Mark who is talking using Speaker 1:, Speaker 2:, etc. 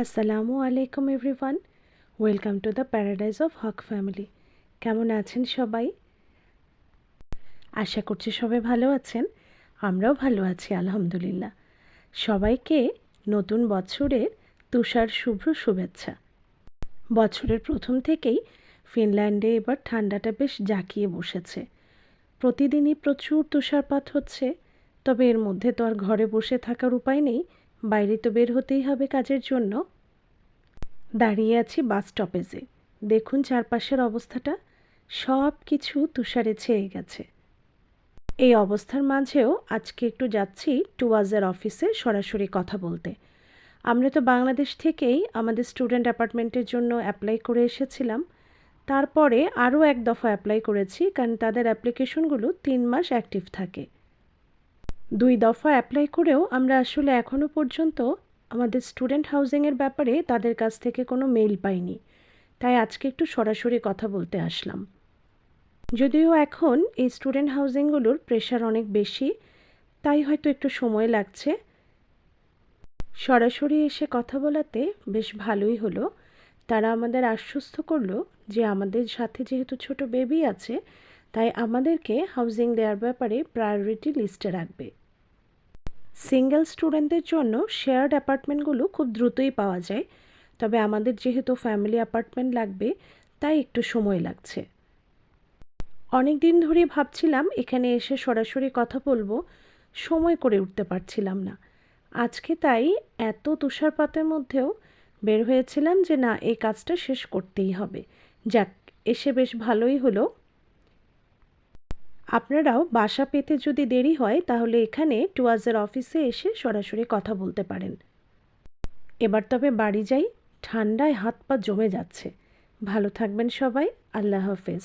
Speaker 1: আসসালামু আলাইকুম everyone. Welcome to the paradise of Haque family. কেমন আছেন সবাই? আশা করছি সবাই ভালো আছেন। আমরাও ভালো আছি, আলহামদুলিল্লাহ। সবাইকে নতুন বছরের তুষার শুভ্র শুভেচ্ছা। বছরের প্রথম থেকেই ফিনল্যান্ডে এবার ঠান্ডাটা বেশ জাঁকিয়ে বসেছে। প্রতিদিনই প্রচুর তুষারপাত হচ্ছে, তবে এর মধ্যে তো আর ঘরে বসে থাকার উপায় নেই। বাইরে তো বের হতেই হবে কাজের জন্য। দাঁড়িয়ে আছি বাস স্টপেজে। দেখুন চারপাশের অবস্থাটা। সব কিছু তুষারে ছেয়ে গেছে। এই অবস্থার মাঝেও আজকে একটু যাচ্ছি টুয়াজের অফিসে সরাসরি কথা বলতে। আমরা তো বাংলাদেশ থেকেই আমাদের স্টুডেন্ট অ্যাপার্টমেন্টের জন্য অ্যাপ্লাই করে এসেছিলাম। তারপরে আরও এক দফা অ্যাপ্লাই করেছি কারণ তাদের অ্যাপ্লিকেশনগুলো তিন মাস অ্যাক্টিভ থাকে। দুই দফা অ্যাপ্লাই করেও আমরা আসলে এখনও পর্যন্ত আমাদের স্টুডেন্ট হাউজিংয়ের ব্যাপারে তাদের কাছ থেকে কোনো মেল পাইনি। তাই আজকে একটু সরাসরি কথা বলতে আসলাম। যদিও এখন এই স্টুডেন্ট হাউজিংগুলোর প্রেশার অনেক বেশি, তাই হয়তো একটু সময় লাগছে। সরাসরি এসে কথা বলাতে বেশ ভালোই হলো। তারা আমাদের আশ্বস্ত করল যে আমাদের সাথে যেহেতু ছোট বেবি আছে, তাই আমাদেরকে হাউজিং দেওয়ার ব্যাপারে প্রায়োরিটি লিস্টে রাখবে। সিঙ্গেল স্টুডেন্টদের জন্য শেয়ার্ড অ্যাপার্টমেন্টগুলো খুব দ্রুতই পাওয়া যায়। তবে আমাদের যেহেতু ফ্যামিলি অ্যাপার্টমেন্ট লাগবে, তাই একটু সময় লাগছে। অনেক দিন ধরেই ভাবছিলাম, এখানে এসে সরাসরি কথা বলব, সময় করে উঠতে পারছিলাম না। আজকে তাই এত তুষারপাতের মধ্যেও বের হয়েছিলাম যে না, এই কাজটা শেষ করতেই হবে। যাক, এসে বেশ ভালোই হলো। আপনারাও বাসা পেতে যদি দেরি হয়, তাহলে এখানে টুয়াজের অফিসে এসে সরাসরি কথা বলতে পারেন। এবার তবে বাড়ি যাই, ঠান্ডায় হাত পা জমে যাচ্ছে। ভালো থাকবেন সবাই, আল্লাহ হাফেজ।